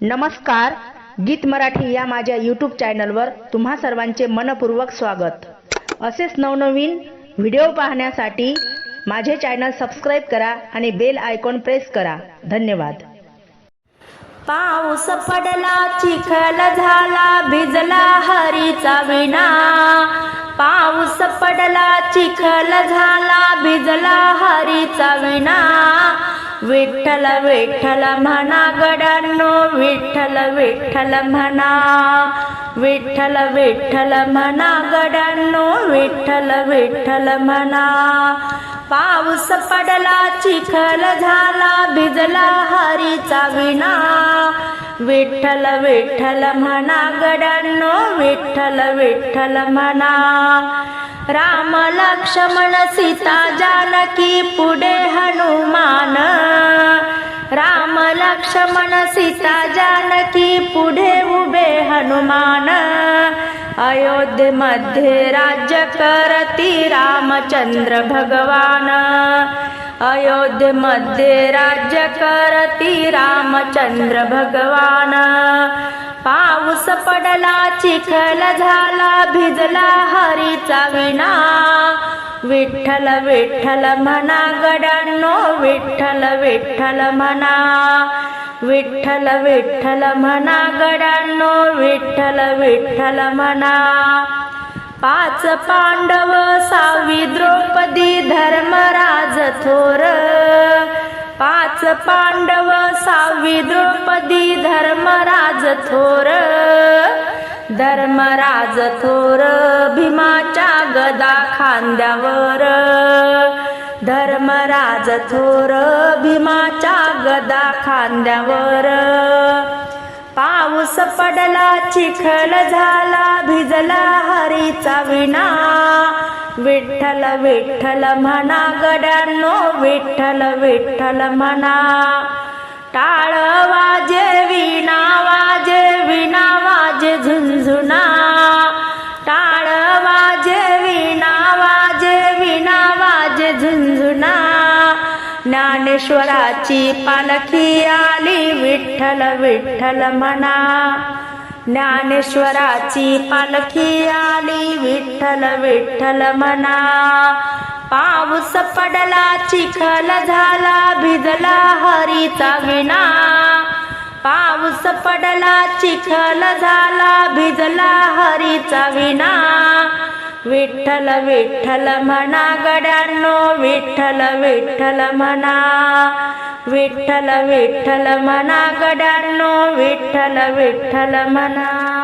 नमस्कार गीत मराठी या माझ्या यूट्यूब चॅनलवर तुम्हा सर्वांचे मनपूर्वक स्वागत. असेच नवनवीन व्हिडिओ पाहण्यासाठी माझे चॅनल सबस्क्राईब करा आणि बेल आयकॉन प्रेस करा. धन्यवाद. पाऊस पडला चिखल झाला भिजला हरीचा विणा. पाऊस पडला चिखल झाला भिजला हरीचा विणा. विठ्ठल विठ्ठल म्हणा गडांनो विठ्ठल विठ्ठल म्हणा. विठ्ठल विठ्ठल म्हणा गडांनो विठ्ठल विठ्ठल म्हणा. पाऊस पडला चिखल झाला भिजला हरीचा विणा. विठ्ठल विठ्ठल म्हणा गडांनो विठ्ठल विठ्ठल म्हणा. राम लक्ष्मण सीता जानकी पुढे हनुमान. राम लक्ष्मण सीता जानकी पुढे उभे हनुमान. अयोध्येमध्ये राज्य करती रामचंद्र भगवान. अयोध्येमध्ये राज्य करती रामचंद्र भगवान. पाऊस पडला चिखल झाला भिजला हरीचा विणा. विठ्ठल विठ्ठल म्हणा गडांनो विठ्ठल विठ्ठल म्हणा. विठ्ठल विठ्ठल म्हणा गडांनो विठ्ठल विठ्ठल म्हणा. पाच पांडव सावी द्रौपदी धर्मराज थोर. पाच पांडव सावी द्रौपदी धर्मराज थोर. धर्मराज थोर भीमाच्या गदा खांद्यावर. धर्मराज थोर भीमाच्या गदा खांद्यावर. पाऊस पडला चिखल झाला भिजला हरीचा विणा. विठ्ठल विठ्ठल म्हणा गड्यांनो विठ्ठल विठ्ठल म्हणा. टाळ वाजे विणा वाजे विणा ज्ञानेश्वराची पालखी आली विठ्ठल विठ्ठल म्हणा. ज्ञानेश्वराची पालखी आली विठ्ठल विठ्ठल म्हणा. पाऊस पडला चिखल झाला भिजला हरीचा विणा. पाऊस पडला चिखल झाला भिजला हरीचा विणा. विठ्ठल विठ्ठल म्हणा गड्यांनो विठ्ठल विठ्ठल म्हणा. विठ्ठल विठ्ठल म्हणा गड्यांनो विठ्ठल विठ्ठल म्हणा.